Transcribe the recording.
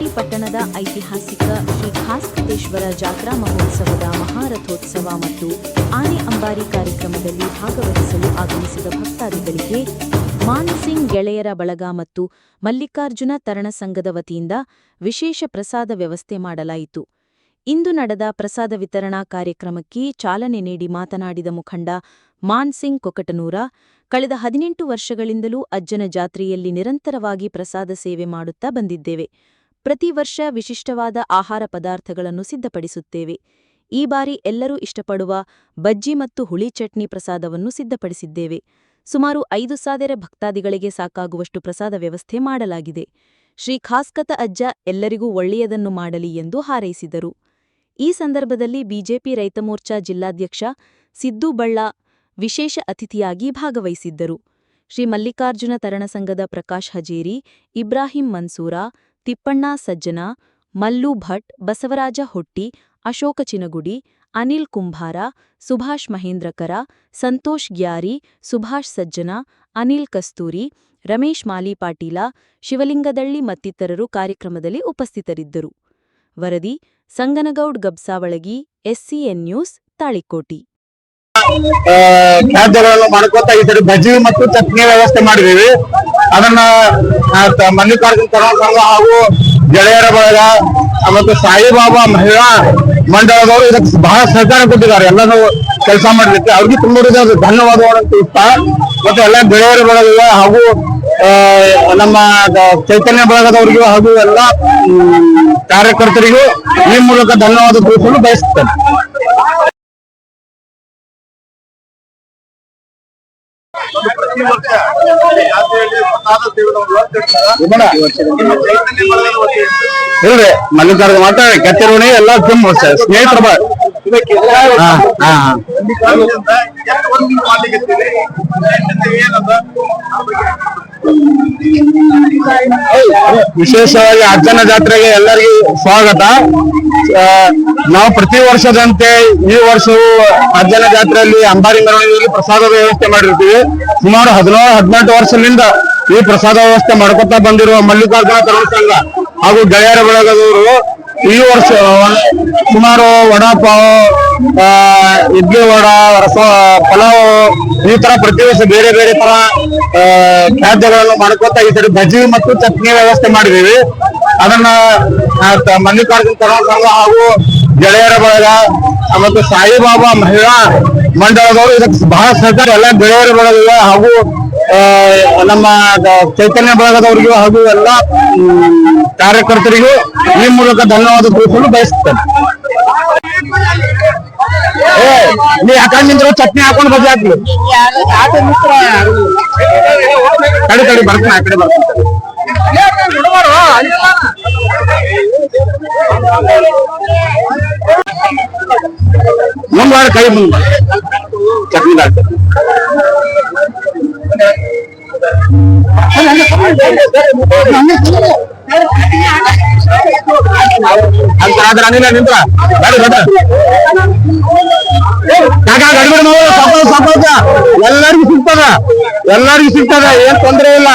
ಬಾಗಲಕೋಟೆ ಪಟ್ಟಣದ ಐತಿಹಾಸಿಕ ಶ್ರೀ ಖಾಸ್ಕತೇಶ್ವರ ಜಾತ್ರಾ ಮಹೋತ್ಸವದ ಮಹಾರಥೋತ್ಸವ ಮತ್ತು ಆನೆ ಅಂಬಾರಿ ಕಾರ್ಯಕ್ರಮದಲ್ಲಿ ಭಾಗವಹಿಸಲು ಆಗಮಿಸಿದ ಭಕ್ತಾದಿಗಳಿಗೆ ಮಾನ್ಸಿಂಗ್ ಗೆಳೆಯರ ಬಳಗ ಮತ್ತು ಮಲ್ಲಿಕಾರ್ಜುನ ತರಣ ಸಂಘದ ವತಿಯಿಂದ ವಿಶೇಷ ಪ್ರಸಾದ ವ್ಯವಸ್ಥೆ ಮಾಡಲಾಯಿತು. ಇಂದು ನಡೆದ ಪ್ರಸಾದ ವಿತರಣಾ ಕಾರ್ಯಕ್ರಮಕ್ಕೆ ಚಾಲನೆ ನೀಡಿ ಮಾತನಾಡಿದ ಮುಖಂಡ ಮಾನ್ಸಿಂಗ್ ಕೊಕಟನೂರ, ಕಳೆದ ಹದಿನೆಂಟು ವರ್ಷಗಳಿಂದಲೂ ಅಜ್ಜನ ಜಾತ್ರೆಯಲ್ಲಿ ನಿರಂತರವಾಗಿ ಪ್ರಸಾದ ಸೇವೆ ಮಾಡುತ್ತಾ ಬಂದಿದ್ದೇವೆ. ಪ್ರತಿ ವರ್ಷ ವಿಶಿಷ್ಟವಾದ ಆಹಾರ ಪದಾರ್ಥಗಳನ್ನು ಸಿದ್ಧಪಡಿಸುತ್ತೇವೆ. ಈ ಬಾರಿ ಎಲ್ಲರೂ ಇಷ್ಟಪಡುವ ಬಜ್ಜಿ ಮತ್ತು ಹುಳಿ ಚಟ್ನಿ ಪ್ರಸಾದವನ್ನು ಸಿದ್ಧಪಡಿಸಿದ್ದೇವೆ. ಸುಮಾರು ಐದು ಸಾವಿರ ಭಕ್ತಾದಿಗಳಿಗೆ ಸಾಕಾಗುವಷ್ಟು ಪ್ರಸಾದ ವ್ಯವಸ್ಥೆ ಮಾಡಲಾಗಿದೆ. ಶ್ರೀ ಖಾಸ್ಕತ ಅಜ್ಜ ಎಲ್ಲರಿಗೂ ಒಳ್ಳೆಯದನ್ನು ಮಾಡಲಿ ಎಂದು ಹಾರೈಸಿದರು. ಈ ಸಂದರ್ಭದಲ್ಲಿ ಬಿಜೆಪಿ ರೈತ ಮೋರ್ಚಾ ಜಿಲ್ಲಾಧ್ಯಕ್ಷ ಸಿದ್ದು ಬಳ್ಳ ವಿಶೇಷ ಅತಿಥಿಯಾಗಿ ಭಾಗವಹಿಸಿದ್ದರು. ಶ್ರೀ ಮಲ್ಲಿಕಾರ್ಜುನ ತರಣ ಸಂಘದ ಪ್ರಕಾಶ್ ಹಜೇರಿ, ಇಬ್ರಾಹಿಂ ಮನ್ಸೂರ ತಿಪ್ಪಣ್ಣ ಸಜ್ಜನ, ಮಲ್ಲು ಭಟ್, ಬಸವರಾಜ ಹೊಟ್ಟಿ, ಅಶೋಕ ಚಿನಗುಡಿ, ಅನಿಲ್ ಕುಂಭಾರ, ಸುಭಾಷ್ ಮಹೇಂದ್ರಕರ, ಸಂತೋಷ್ ಗ್ಯಾರಿ, ಸುಭಾಷ್ ಸಜ್ಜನ, ಅನಿಲ್ ಕಸ್ತೂರಿ, ರಮೇಶ್ ಮಾಲಿಪಾಟೀಲ, ಶಿವಲಿಂಗದಳ್ಳಿ ಮತ್ತಿತರರು ಕಾರ್ಯಕ್ರಮದಲ್ಲಿ ಉಪಸ್ಥಿತರಿದ್ದರು. ವರದಿ, ಸಂಗನಗೌಡ್, ಗಬ್ಸಾವಳಗಿ, ಎಸ್ಸಿಎನ್ ನ್ಯೂಸ್, ತಾಳಿಕೋಟಿ. ಮಾಡ್ಕೋತಾ ಇದ್ದಾರೆ ಬಜ್ಜಿ ಮತ್ತು ಚಟ್ನಿ ವ್ಯವಸ್ಥೆ ಮಾಡಿದೀವಿ ಅದನ್ನ ಮಲ್ಲಿಕಾರ್ಜುನ್ ತರುಣ ಸಂಘ ಹಾಗೂ ಗೆಳೆಯರ ಬಳಗ ಮತ್ತು ಸಾಯಿಬಾಬಾ ಮಹಿಳಾ ಮಂಡಳದವರು ಇದಕ್ಕೆ ಬಹಳ ಸಹಕಾರ ಕೊಟ್ಟಿದ್ದಾರೆ. ಎಲ್ಲರೂ ಕೆಲಸ ಮಾಡಲಿಕ್ಕೆ. ಅವ್ರಿಗೆ ತುಂಬ ಧನ್ಯವಾದಗಳನ್ನು ತಿಳಿಸ್ತಾ ಮತ್ತೆ ಎಲ್ಲ ಗೆಳೆಯರ ಬಳಗ ಹಾಗೂ ನಮ್ಮ ಚೈತನ್ಯ ಬಳಗದವರಿಗೂ ಹಾಗೂ ಎಲ್ಲ ಕಾರ್ಯಕರ್ತರಿಗೂ ಈ ಮೂಲಕ ಧನ್ಯವಾದ ತಿಳಿಸಲು ಬಯಸುತ್ತೇನೆ ಪ್ರತಿ ವರ್ಷ ಇಲ್ರಿ ಮಾತ್ರ ಕೆತ್ತಿರೋಣಿ ಎಲ್ಲ ತುಂಬ ಸ್ನೇಹಿತರ. ವಿಶೇಷವಾಗಿ ಅಜ್ಜನ ಜಾತ್ರೆಗೆ ಎಲ್ಲರಿಗೂ ಸ್ವಾಗತ. ನಾವು ಪ್ರತಿ ವರ್ಷದಂತೆ ಈ ವರ್ಷವೂ ಅಜ್ಜನ ಜಾತ್ರೆಯಲ್ಲಿ ಅಂಬಾರಿ ಮೆರವಣಿಗೆಯಲ್ಲಿ ಪ್ರಸಾದ ವ್ಯವಸ್ಥೆ ಮಾಡಿರ್ತೀವಿ. ಸುಮಾರು ಹದಿನೇಳು, ಹದಿನೆಂಟು ವರ್ಷದಿಂದ ಈ ಪ್ರಸಾದ ವ್ಯವಸ್ಥೆ ಮಾಡ್ಕೊತಾ ಬಂದಿರುವ ಮಲ್ಲಿಕಾರ್ಜುನ ತರುಣ ಸಂಘ ಹಾಗೂ ಗೆಳೆಯರ ಬಳಗದವರು ಈ ವರ್ಷ ಸುಮಾರು ವಡಾಪಾವ್ ಪಾವ್ ಇಡ್ಲಿ ವಡ, ರಸ, ಪಲಾವ್, ಈ ತರ ಪ್ರತಿ ವರ್ಷ ಬೇರೆ ಬೇರೆ ತರ ಖಾದ್ಯಗಳನ್ನು ಮಾಡ್ಕೊತಾ ಈ ಸರಿ ಬಜ್ಜಿ ಮತ್ತು ಚಟ್ನಿ ವ್ಯವಸ್ಥೆ ಮಾಡಿದೀವಿ ಅದನ್ನ ಮಲ್ಲಿಕಾರ್ಜುನ್ ಕರ್ನಾಟಕ ಸಂಘ ಹಾಗೂ ಗೆಳೆಯರ ಬಳಗ ಮತ್ತು ಸಾಯಿಬಾಬಾ ಮಹಿಳಾ ಮಂಡಳದವರು ಇದಕ್ಕೆ ಬಹಳ ಸಹಕಾರ. ಎಲ್ಲ ಗೆಳೆಯರ ಬಳಗ ಹಾಗೂ ನಮ್ಮ ಚೈತನ್ಯ ಬಳಗದವರಿಗೂ ಹಾಗೂ ಎಲ್ಲ ಕಾರ್ಯಕರ್ತರಿಗೂ ಈ ಮೂಲಕ ಧನ್ಯವಾದ ತಿಳಿಸಲು ಬಯಸುತ್ತೇನೆ ನೀ ಯಾಕಂಡ್ ನಿಂದ್ರು ಚಟ್ನಿ ಹಾಕೊಂಡು ಬಜೆ ಹಾಕ್ಲಿ ಕಡೆ ಕಡೆ ಬರ್ತೀನಿ, ಆ ಕಡೆ ಬರ್ತೀನಿ. ಕೈ ಮುಂದ್. ಅಂತ ಆದ್ರ ಅನಿಲ ನಿಂತ್ರ ಕಾಕ ಗಡಿಬಿಡಿ ಎಲ್ಲರಿಗೂ ಸಿಗ್ತದ. ಎಲ್ಲರಿಗೂ ಸಿಗ್ತದ. ಏನ್ ತೊಂದ್ರೆ ಇಲ್ಲ.